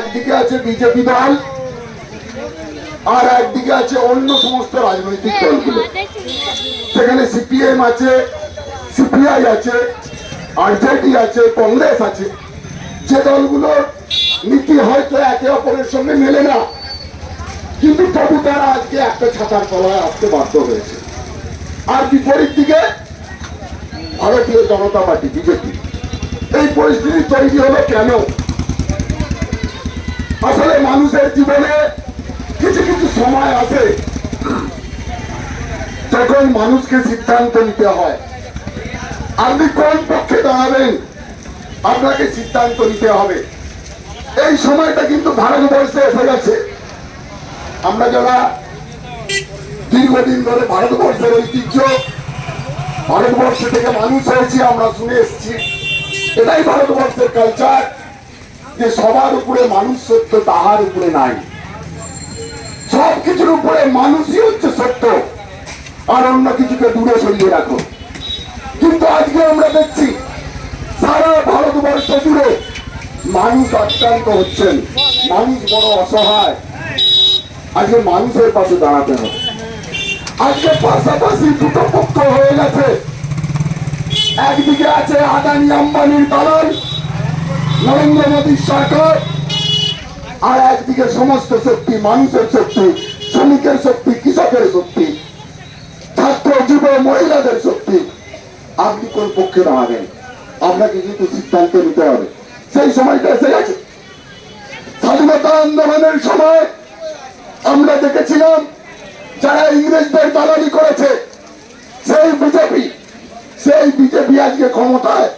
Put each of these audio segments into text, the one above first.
একদিকে আছে বিজেপি দল আর একদিকে আছে অন্য সমস্ত রাজনৈতিক দলগুলো। সেখানে সিপিএম আছে সিপিআই আছে আরজেডি আছে কংগ্রেস আছে। যে দলগুলোর নীতি হয়তো একে অপরের সঙ্গে মেলে না কিন্তু তবু তারা আজকে একটা ছাতার তলায় আসতে বাধ্য হয়েছে। আর বিপরীত দিকে ভারতীয় জনতা পার্টি বিজেপি। এই পরিস্থিতি তৈরি হলো কেন? আসলে মানুষের জীবনে কিছু কিছু সময় আছে যখন মানুষকে সিদ্ধান্ত নিতে হয়। আপনি কোন পক্ষে দাঁড়াবেন? আপনাকে সিদ্ধান্ত নিতে হবে। এই সময়টা কিন্তু ভারতবর্ষে এসে গেছে। আমরা যারা দীর্ঘদিন ধরে ভারতবর্ষের ঐতিহ্য, ভারতবর্ষ থেকে মানুষ হয়েছি আমরা শুনে এসেছি। এটাই ভারতবর্ষের কালচার যে সবার উপরে মানুষ সত্য, তাহার উপরে নাই। সব কিছুর উপরে মানুষই হচ্ছে সত্য। আর অন্য কিছুকে দূরে সরিয়ে রাখো। কিন্তু আজকে আমরা দেখছি, সারা ভারতবর্ষ জুড়ে মানুষ আক্রান্ত হচ্ছেন। মানুষ বড় অসহায়। আজকে মানুষের পাশে দাঁড়াতে হবে। আজকে পাশাপাশি দুটো পক্ষ হয়ে গেছে। একদিকে আছে আদানি আম্বানির দালাল নরেন্দ্র মোদীর সরকার আর একদিকে সমস্ত শক্তি, মানুষের শক্তি, শ্রমিকের শক্তি, কৃষকের শক্তি, ছাত্র, যুব, মহিলাদের শক্তি, আপনি কোন পক্ষে দাঁড়াবেন? আপনাকে কিন্তু সিদ্ধান্ত নিতে হবে। সেই সময়টা এসে গেছে। স্বাধীনতা আন্দোলনের সময় আমরা দেখেছিলাম, যারা ইংরেজদের দালালি করেছে, সেই বিজেপি সেই বিজেপি আজকে ক্ষমতায়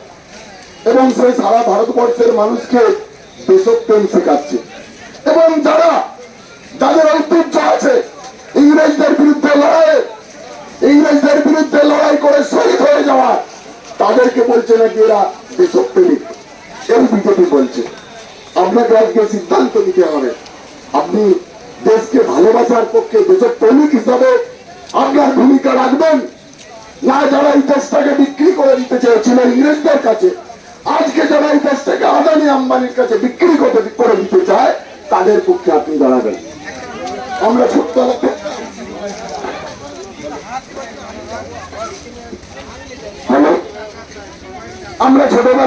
এবং সে সারা ভারতবর্ষের মানুষকে দেশপ্রেম শেখাচ্ছে। এবং যারা, যাদের ঐতিহ্য আছে, ইংরেজদের বিরুদ্ধে লড়াই, ইংরেজদের বিরুদ্ধে লড়াই করে শহীদ হয়ে যাওয়া, তাদেরকে বলছে নাকি এরা দেশপ্রেমিক। এই বিজেপি বলছে। আপনাকে আজকে সিদ্ধান্ত নিতে হবে। আপনি দেশকে ভালোবাসার পক্ষে দেশপ্রেমিক হিসাবে আপনার ভূমিকা রাখবেন। না, যারা এই দেশটাকে বিক্রি করে দিতে চেয়েছিল ইংরেজদের কাছে আজকে যারা এই দেশটাকে আদানি আম্বানির কাছে বিক্রি করতে করে দিতে চায়, তাদের পক্ষে আপনি দাঁড়াবেন। আমরা ছোট্ট আমরা ছোটবেলা